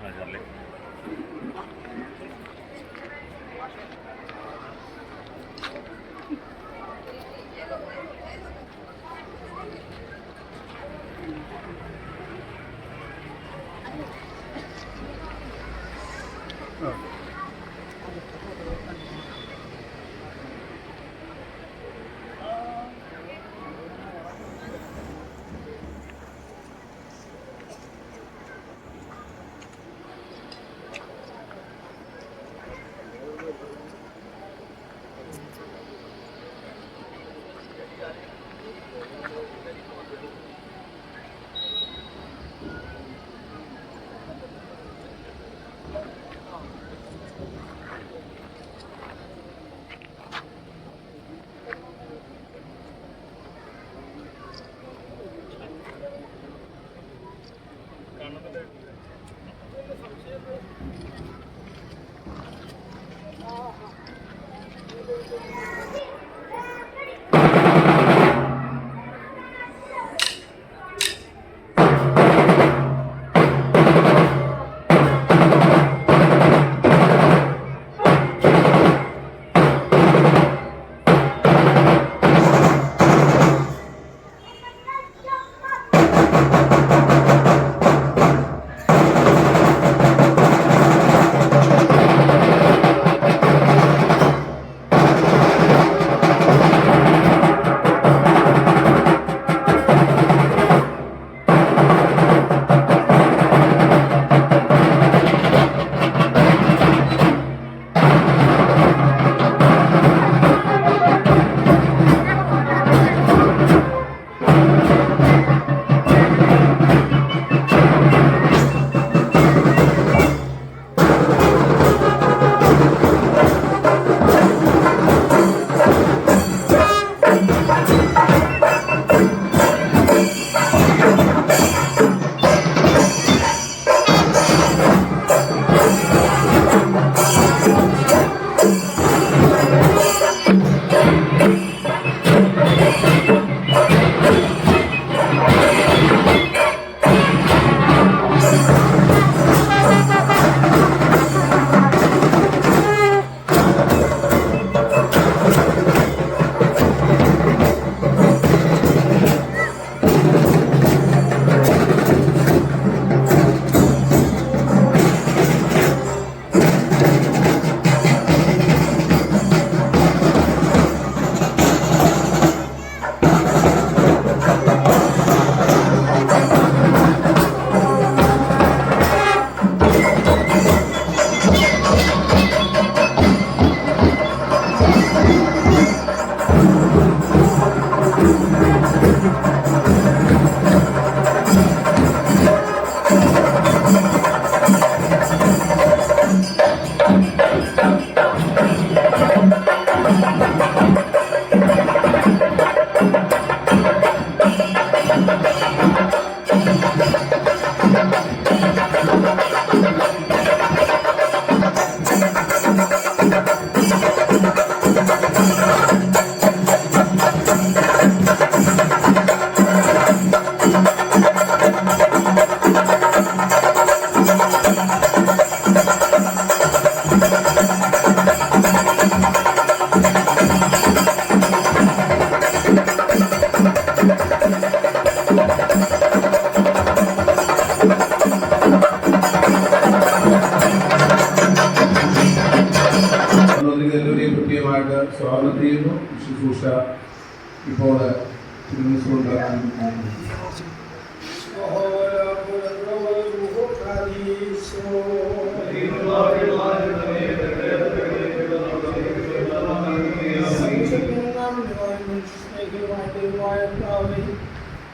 അതല്ലേ എല്ലാവരെയും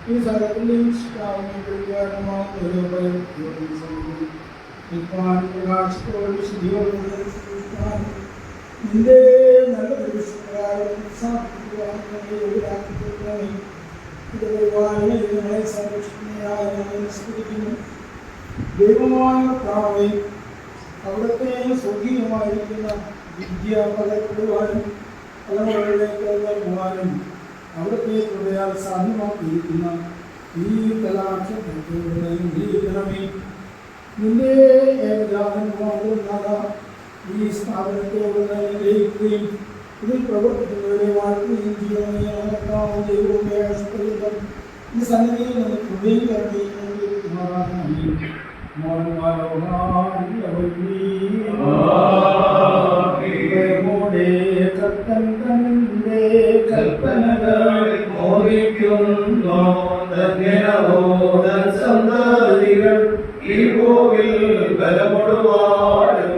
ഈ സ്ഥലത്തിന്റെയും പ്രകാശത്തോട് വിശുദ്ധിയോടുകൂടി നിന്റെ നല്ല പ്രവേശനങ്ങളാൽ ഞങ്ങളെ സംരക്ഷിക്കുന്നതിനായി ഞങ്ങൾ സ്തുതിക്കുന്നു ദൈവമായ കർത്താവേ അവിടുത്തെ സ്വർഗീയമായിരിക്കുന്ന വിദ്യ പകർപ്പെടുവാനും തലമുറകളിലേക്ക് നൽകുവാനും അവിടുത്തെ കൃപയാൽ സാധ്യമാക്കിയിരിക്കുന്ന ഈ കലാക്ഷണമേ നിന്റെ ഏകജാതം മാത്രമല്ല ഈ സ്ഥാപനത്തെ ഗ്രഹിക്കുകയും ഇതിൽ പ്രവർത്തിക്കുന്നവരെ വാഴ്ത്തുകയും ചെയ്യണമേ കർത്താവ് ദൈവമേ ആശ്രയിക്കാം ഈ സന്നിധിയിൽ നിന്ന് കൃപയും കരുണയും കൽപ്പനകൾ സന്തതികൾ ഈ ഭൂവിൽ ബലമൊടുവാടും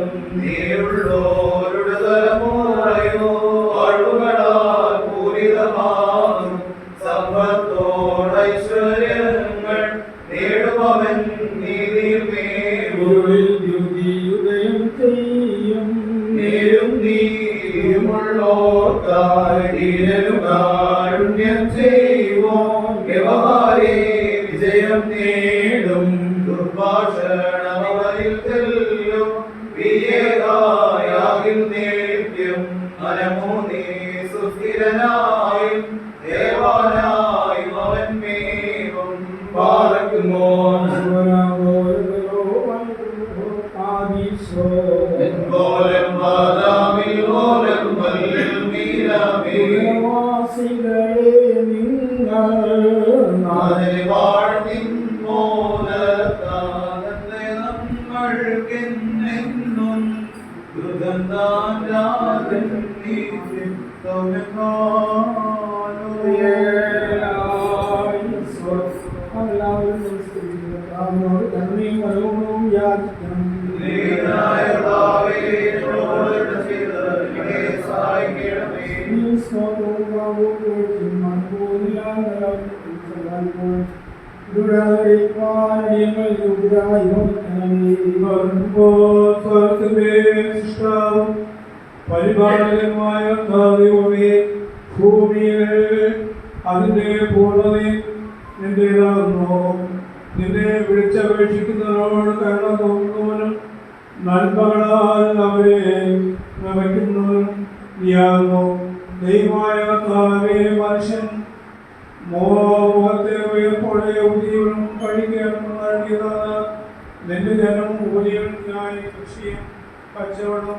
നേദ്യം മനമോ നീ പരിപാലകമായ ദൈവമേ ഭൂമിയിലെ അതിന്റെ പൂർണതയും നിന്റേതാകുന്നു നിന്നെ വിളിച്ചപേക്ഷിക്കുന്നവരോട് കരുണ തോന്നുന്നവനും നന്മകളാൽ അവരെ നമിക്കുന്നവനും നീയാകുന്നു ദൈവമായ താവേ മനുഷ്യൻ മോഹത്തെ ഉയർപ്പോടെ ഉദീവനം കഴിക്കണം നിന്റെ ജനം ഊതിയവനായി കൃഷിയും കച്ചവടം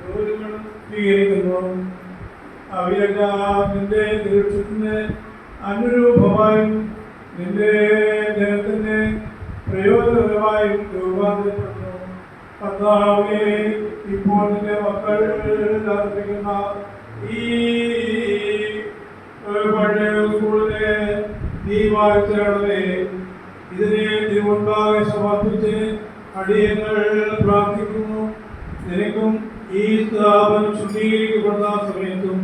ജോലികളും സ്വീകരിക്കുന്നു. അവയെല്ലാം നിന്റെ ദീക്ഷത്തിന് അനുരൂപമായും നിന്റെ ജനത്തിന് പ്രയോജനകരമായും രൂപാന്തരപ്പെടുന്നു. കർത്താവേ ഇപ്പോൾ നിന്റെ മക്കൾ അർപ്പിക്കുന്ന ഈ ഏഹ്, പഴയ സ്കൂളിലെ നീ ഇതിനെ തിരുമുൻപാകെ സമർപ്പിച്ച് അടിയങ്ങൾ പ്രാർത്ഥിക്കുന്നു. നിനക്കും ഈ സ്ഥാപനം ശുദ്ധീകരിക്കപ്പെടുന്ന സമയത്തും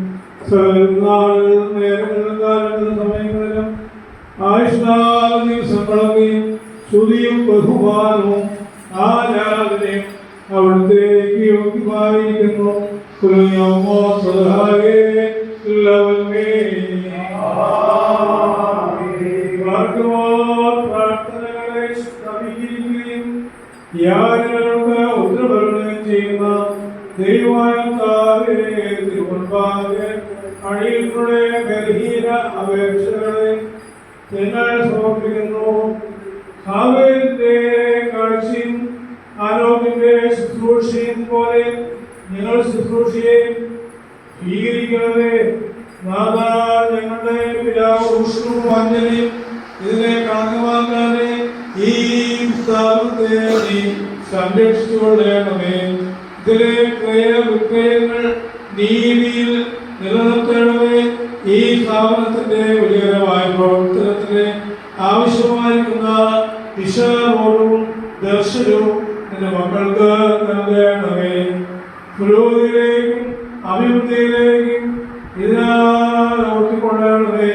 സമയങ്ങളിലും ആയുഷ്കാല ദിവസങ്ങളൊക്കെയും ബഹുമാനവും ആരാധനയും അവിടുത്തേക്ക് യോഗ്യമായിരിക്കുന്നു. സഹായേ തിരുമുൻപാകെ അടിയങ്ങളുടെ ബലഹീന അപേക്ഷകളെ നിങ്ങൾ സമർപ്പിക്കുന്നു. കാവേരിന്റെ കാഴ്ചയും ആരോഗ്യന്റെ ശുശ്രൂഷയും പോലെ നിങ്ങൾ ശുശ്രൂഷയെ സ്വീകരിക്കണമേ. നാഥാ ഞങ്ങളുടെ പിതാവ് വിഷ്ണു അഞ്ജലിയും ഇതിനെ കണക്കുമാക്കാതെ ഈ സ്ഥാപനത്തെ നീ സംരക്ഷിച്ചുകൊള്ളണമേ. ഇതിലെ ക്രയ വിക്രയങ്ങൾ നീതിയിൽ നിലനിർത്തേണ്ടത് ഈ സ്ഥാപനത്തിന്റെ വിജയകരമായ പ്രവർത്തനത്തിന് ആവശ്യമായിരിക്കുന്ന ദിശാബോധവും ദർശനവും എന്റെ മക്കൾക്ക് നൽകേണ്ടവേ. പുരോഗതിയിലേക്കും അഭിവൃദ്ധിയിലേക്കും ഇതിനാകൊള്ളണമേ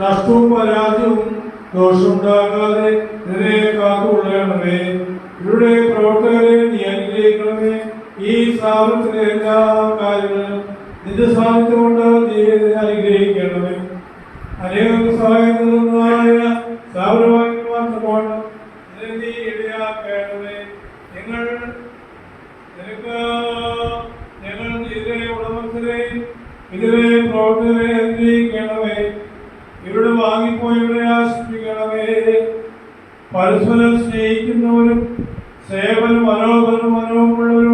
നഷ്ടവും പരാജയവും ദോഷമുണ്ടാകാതെ ഇതിനെ കാത്തുകൊള്ളേണ്ടവേ. ഇവരുടെ പ്രവർത്തകരെ നീ അനുഗ്രഹിക്കണമേ. സ്ഥാപനത്തിലെ എല്ലാ കാര്യങ്ങളും നിന്റെ സാന്നിധ്യം കൊണ്ട് ഇതിനെ അനുഗ്രഹിക്കണമേ. അനേകം ആശ്രയിക്കണമേ. പരസ്പരം സ്നേഹിക്കുന്നവരും സേവന മനോഹരം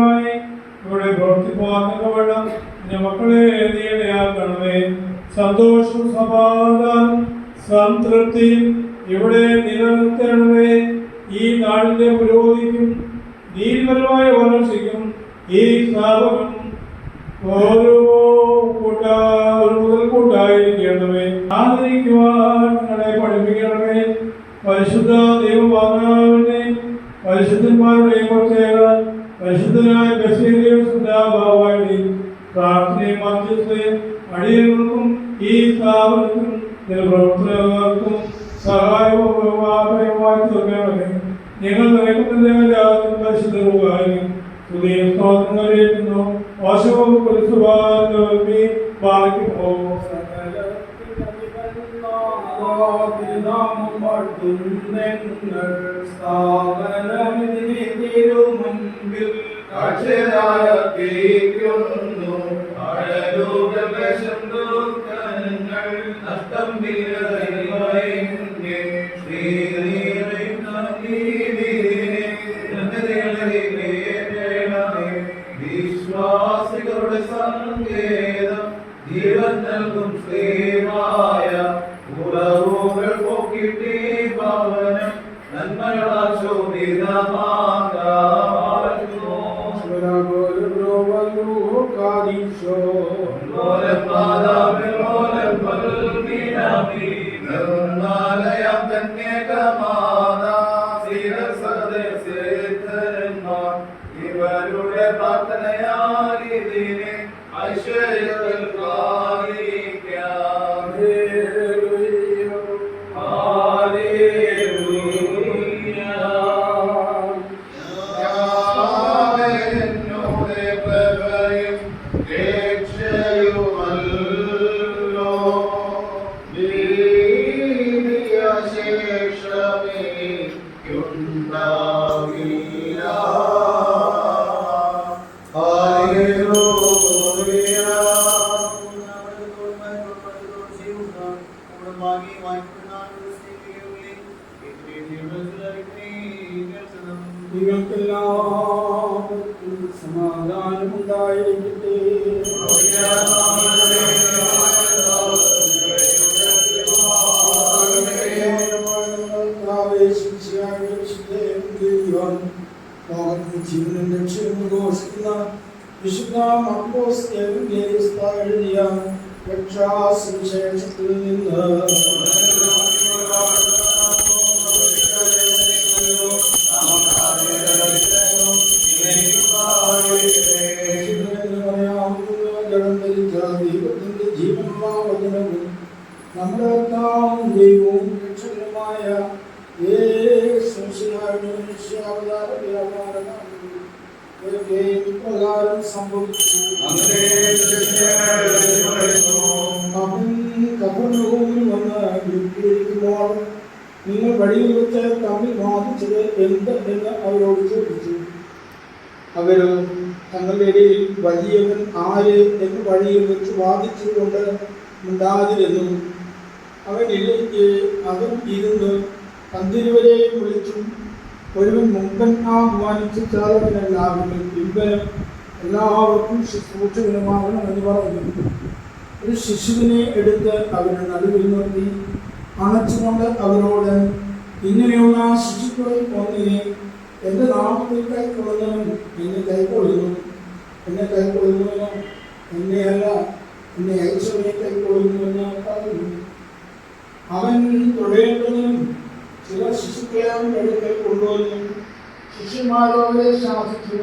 പ്രവർത്തിപ്പാകുന്ന ഞമക്കളെ നീടയാക്കണമേ സന്തോഷം സമാധാനം സംതൃപ്തി ഇവിടെ നിലനിർത്തണമേ. ഈ നാടിന്റെ പുരോഗതിക്കും നീതിപരമായ വളർച്ചയ്ക്കും ഈ സ്ഥാപനം ഓരോ കൂട്ടായിരിക്കണമേ. ആദരിക്കുവാൻ നിങ്ങളെ പഠിപ്പിക്കണമേ. പരിശുദ്ധ ദൈവമാതാവിനെ പരിശുദ്ധന്മാരുടെ പ്രത്യേക പരിശുദ്ധനായ ബസീലിയോസുദ്ധാഭാവായി പ്രാർത്ഥനയും മധ്യസ്ഥയും അടിയങ്ങൾക്കും ഈ സ്ഥാപനത്തിനും നിലപ്രവർത്തനങ്ങൾക്കും സഹായവും ഉപകാരവുമായി തീർക്കണമേ. നിങ്ങൾ നിരക്കുന്നതിന്റെ പരിശുദ്ധരുമായും പുതിയ സ്തോത്രങ്ങളിലേക്കുന്നു വാശവും കുറിച്ചുവാങ്ങി ബാക്കി പോകും അഴലൂകലശം ദുഃഖങ്ങൾ നഷ്ടം വിശ്വാസികളുടെ സങ്കേതം ജീവൻ നൽകും ശ്രീമായ. ഉറവുകൾ പോക്കിട്ടേ ഭവനം നന്മകളാൽ No. നമ്മുടെ കർത്താവും ദൈവവും രക്ഷകരമായ യേശുശിഹായുടെ മനുഷ്യാവതാര വ്യാപാരമാണ് ഇവർക്ക് ഇപ്രകാരം സംഭവിച്ചു. അവൻ കപർന്നഹൂമിൽ വന്ന് വിളിക്കുമ്പോൾ നിങ്ങൾ വഴിയിൽ വെച്ച് തമ്മിൽ ബാധിച്ചത് എന്ത് എന്ന് അവരോട് ചോദിച്ചു. അവർ തങ്ങളുടെ ഇടയിൽ വലിയവൻ ആര് എന്ന് വഴിയിൽ വെച്ച് വാദിച്ചുകൊണ്ട് ഉണ്ടാതിരുന്നു അവൻ അതും ഇരുന്ന് പന്തിരുവരെയും വിളിച്ചും ഒരുവൻ മുമ്പൻ ആഹ്വാനിച്ച് ചാലവനെല്ലാവരും പിൻബലം എല്ലാവർക്കും ശുശ്രൂഷകനുമാകണം എന്ന് പറഞ്ഞു ഒരു ശിശുവിനെ എടുത്ത് അവരുടെ നടുവിൽ നിർത്തി. അണച്ചുകൊണ്ട് അവരോട് ഇങ്ങനെയുള്ള ശിശുക്കളിൽ ഒന്നിനെ എന്റെ നാമത്തിൽ കൈക്കൊള്ളുന്നവൻ എന്നെ കൈക്കൊള്ളുന്നു. എന്നെ കൈക്കൊള്ളുന്നവനും എന്നെയല്ല എന്നെ അയച്ചവനെ കൈക്കൊള്ളുന്നുവെന്ന് അവൻ തൊഴേണ്ടതിനും ചില ശിശുക്കളെ എടുക്കൽ കൊണ്ടുവന്നു. ശിഷ്യന്മാരോ അവരെ ശാസിച്ചു.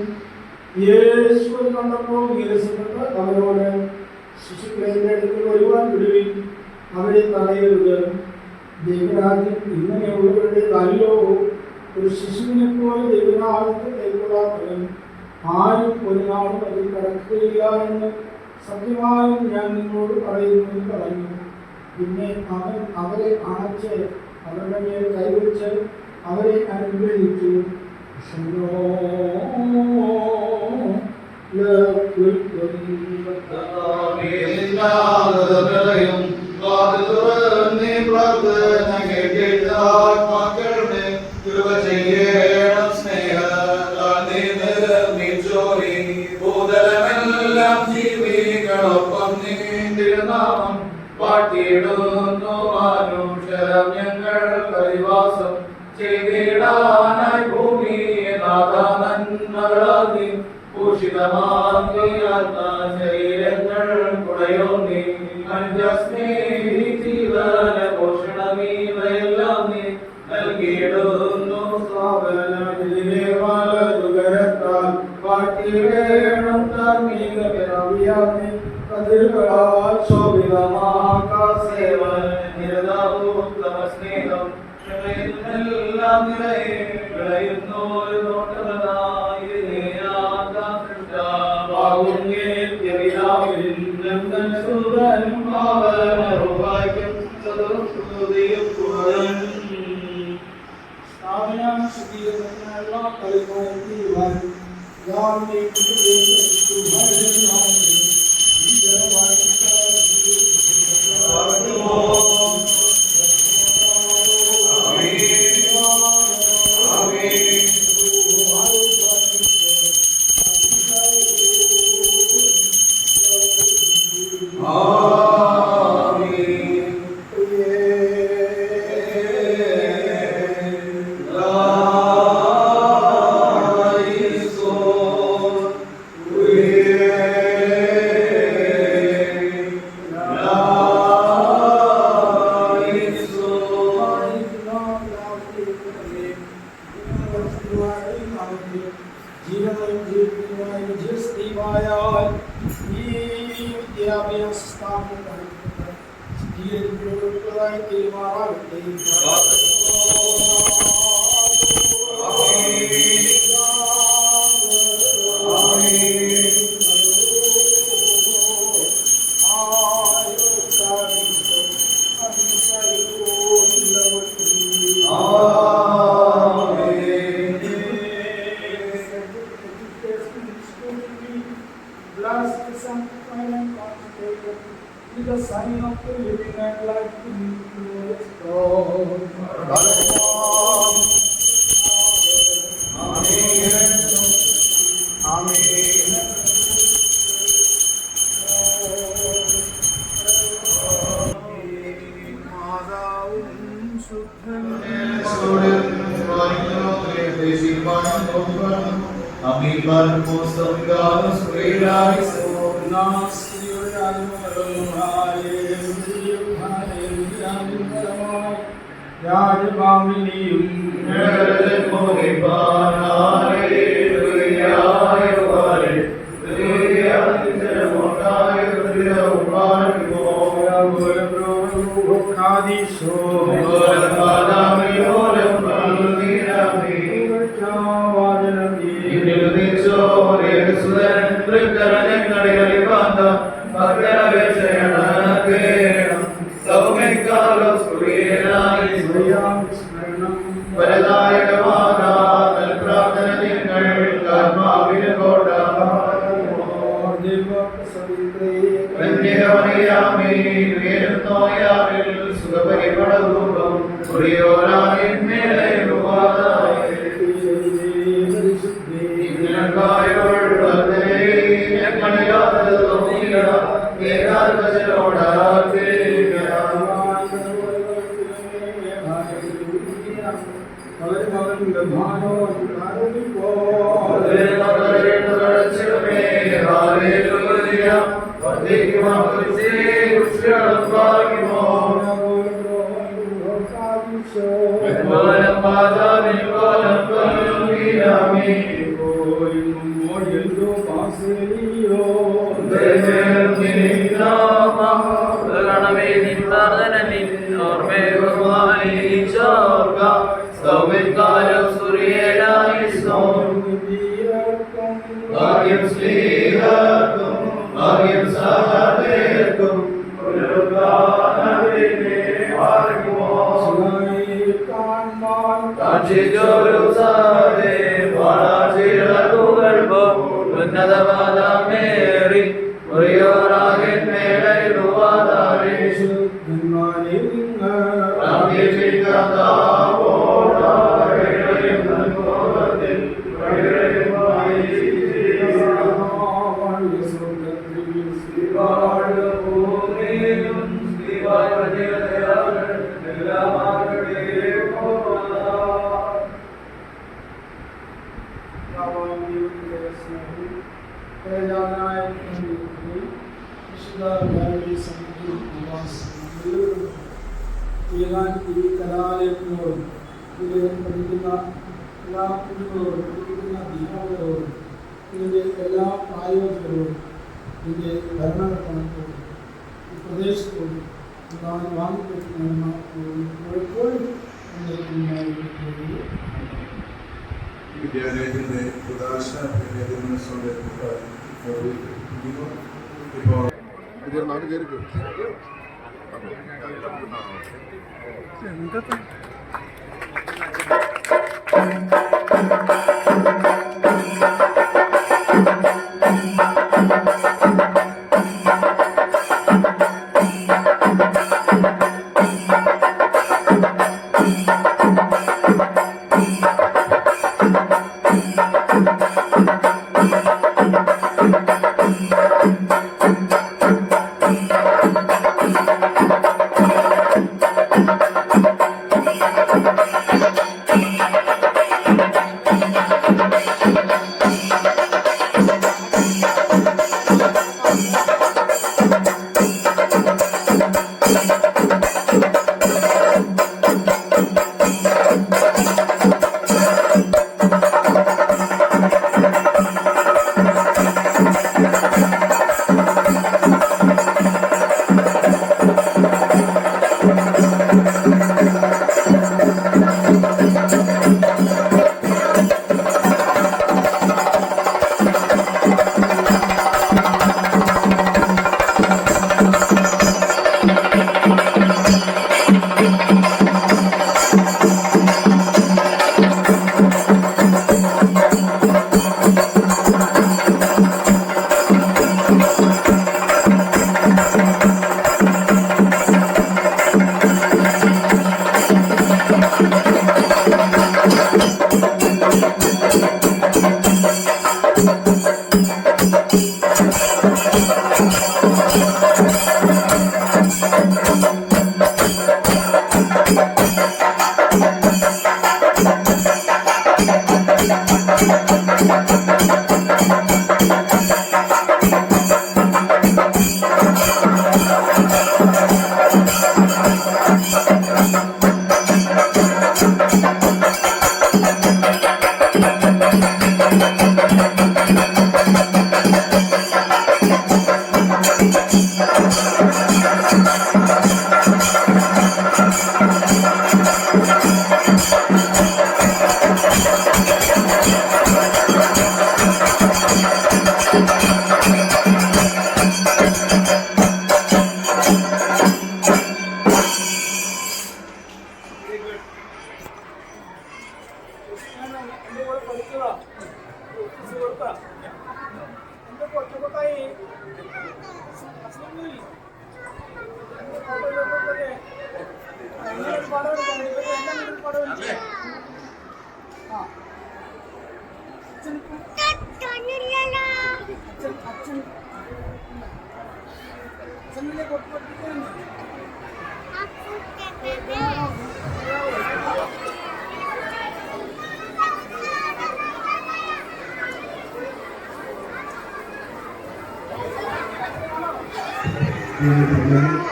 യേശുവിനെ കണ്ടപ്പോൾ നിരസപ്പെട്ട് അവരോട് ശിശുക്കളെ അടുക്കൽ വരുവാൻ വിടുവിൻ അവരെ തടയരുത്. ദൈവരാജ്യം ഇങ്ങനെയുള്ളവരുടെ തല്ലോ ഒരു ശിശുവിനെ പോലെ ദൈവരാജ്യത്തെ കൈക്കൊള്ളാത്തവൻ ആരും ഒരു നാളും അതിൽ കടക്കുകയില്ല എന്ന് സത്യമായും ഞാൻ നിങ്ങളോട് പറയുന്നു പറഞ്ഞു. പിന്നെ അവൻ അവരെ അണച്ച് അവരുടെ മേൽ കൈവച്ച് അവരെ അനുഗ്രഹിച്ചു ും. പ്രാർത്ഥന കേട്ടിട്ടാൽ ക്ഷമയിലെല്ലാം നിറയെ വിളയുന്നൊരു നോട്ടമതായി സ്ഥാപന ശുദ്ധീകരണത്തിനുള്ള കളിമയം തീരുവാൻ യാതൊരു Amilbar Mosam Gavas Vedais Om Nas Yuryanam Aruha யாரு வாமினியும் சுதன் திருத்தரன் நடைகளை பார்த்தோம் make it. എല്ലാ കുട്ടികളോടും പഠിക്കുന്ന അധ്യാപകരോടും ഇതിൻ്റെ എല്ലാ പ്രായോജകരോടും ഇതിൻ്റെ ഭരണകർത്താക്കളോടും ഈ പ്രദേശത്തോടും ഞാൻ വാങ്ങിക്കൊടുക്കുന്ന എപ്പോഴും എൻ്റെ ഉണ്ടായിരിക്കുന്നത് വിദ്യാലയത്തിന്റെ ഉദാശ ദിനോത്സവത്തെ ഇപ്പോൾ എന്റെ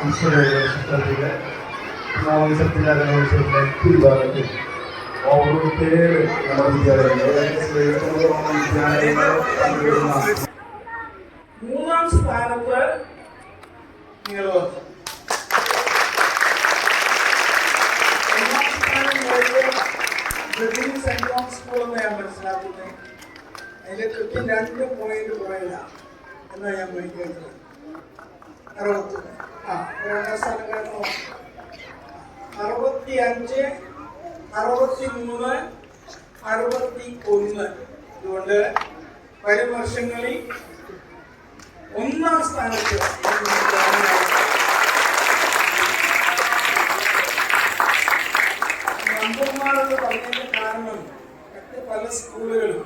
ഈശ്വരത്തിലെ നവോത്സവത്തിലെ കലോത്സവത്തിലെ വിഭാഗത്തിൽ ഓരോരുത്തരും നമ്മുടെ വിദ്യാലയങ്ങൾ. മൂന്നാം സ്ഥാനത്ത് നിങ്ങൾ വന്നു ബ്രിട്ടീൻ സെന്റ് ജോൺസ് സ്കൂൾ എന്ന് ഞാൻ മനസ്സിലാക്കുന്നത് അതിലെ കൃത്യം രണ്ട് പോയിന്റ് കുറയില്ല എന്നാണ് ഞാൻ മനസ്സിലാക്കുന്നത് അറുപത്തി ആ രണ്ടാം സ്ഥാനം കാരണം അഞ്ച് അറുപത്തി മൂന്ന് അറുപത്തി ഒന്ന് അതുകൊണ്ട് വരും വർഷങ്ങളിൽ ഒന്നാം സ്ഥാനത്ത് നമ്പർമാരെന്ന് പറഞ്ഞതിന്റെ കാരണം മറ്റ് പല സ്കൂളുകളും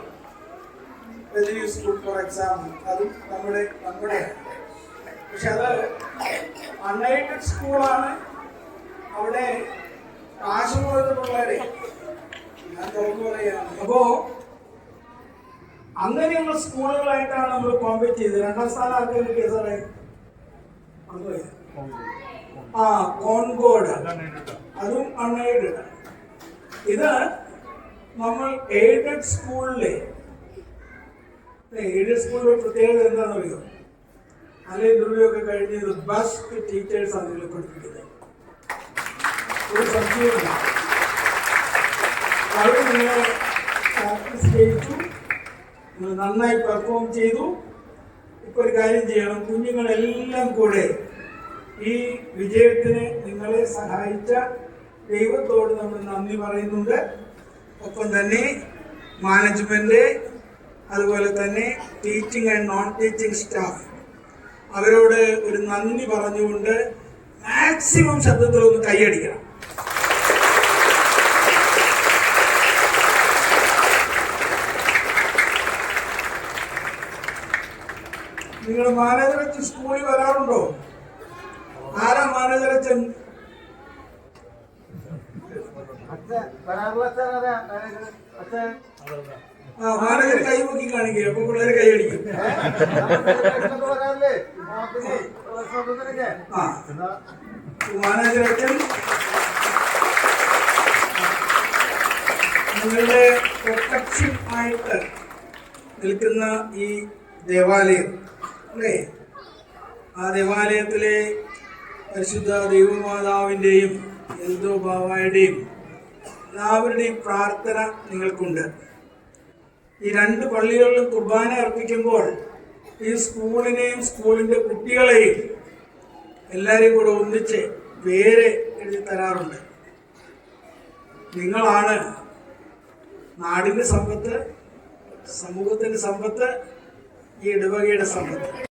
റെജിനി സ്കൂൾ ഫോർ എക്സാമ്പിൾ അതും നമ്മുടെ നമ്മുടെ പക്ഷെ അത് അൺഎയ്ഡഡ് സ്കൂളാണ്. അവിടെ കാശ് പോയത് പിള്ളേരെ ഞാൻ തുറന്നു പറയുകയാണ്. അപ്പോ അങ്ങനെയുള്ള സ്കൂളുകളായിട്ടാണ് നമ്മൾ കോമ്പറ്റ് ചെയ്തത്. രണ്ടാം സ്ഥാനം ആർക്കും കിട്ടിയ സാറേ മറന്നുപോയോ? ആ കോൺകോഡ് അതും അൺഎയ്ഡഡ് ഇത് നമ്മൾ എയ്ഡഡ് സ്കൂളിലെ എയ്ഡഡ് സ്കൂളിലെ പ്രത്യേകത എന്താണെന്ന് അറിയോ നല്ല ഇന്റർവ്യൂ ബസ് ടീച്ചേഴ്സ് ആണ് ഇതിൽ പഠിപ്പിക്കുന്നത് ഒരു സംശയമില്ല അവിടെ നിങ്ങൾ പ്രാക്ടീസ് ചെയ്യിച്ചു നന്നായി പെർഫോം ചെയ്തു. ഇപ്പൊ ഒരു കാര്യം ചെയ്യണം. കുഞ്ഞുങ്ങളെല്ലാം കൂടെ ഈ വിജയത്തിന് നിങ്ങളെ സഹായിച്ച ദൈവത്തോട് നമ്മൾ നന്ദി പറയുന്നുണ്ട്. ഒപ്പം തന്നെ മാനേജ്മെന്റ് അതുപോലെ തന്നെ teaching and non teaching staff അവരോട് ഒരു നന്ദി പറഞ്ഞുകൊണ്ട് മാക്സിമം ശബ്ദത്തിൽ ഒന്ന് കൈയടിക്കണം നിങ്ങൾ മാനേജറച്ചൻ സ്കൂളിൽ വരാറുണ്ടോ? ആരാ മാനേജറച്ചൻ ആ മാനേജർ കൈ പൊക്കി കാണിക്കുക അപ്പൊ പിള്ളേർ കൈയടിക്കും നിങ്ങളുടെ പ്രൊട്ടക്ഷൻ നിൽക്കുന്ന ഈ ദേവാലയം അല്ലേ? ആ ദേവാലയത്തിലെ പരിശുദ്ധ ദൈവമാതാവിന്റെയും എന്തോ ബാബായുടെയും എല്ലാവരുടെയും പ്രാർത്ഥന നിങ്ങൾക്കുണ്ട്. ഈ രണ്ട് പള്ളികളിലും കുർബാന അർപ്പിക്കുമ്പോൾ ഈ സ്കൂളിനെയും സ്കൂളിന്റെ കുട്ടികളെയും എല്ലാവരെയും കൂടെ ഒന്നിച്ച് പേര് എഴുതി തരാറുണ്ട്. നിങ്ങളാണ് നാടിന്റെ സമ്പത്ത് സമൂഹത്തിന്റെ സമ്പത്ത് ഈ ഇടവകയുടെ സമ്പത്ത്.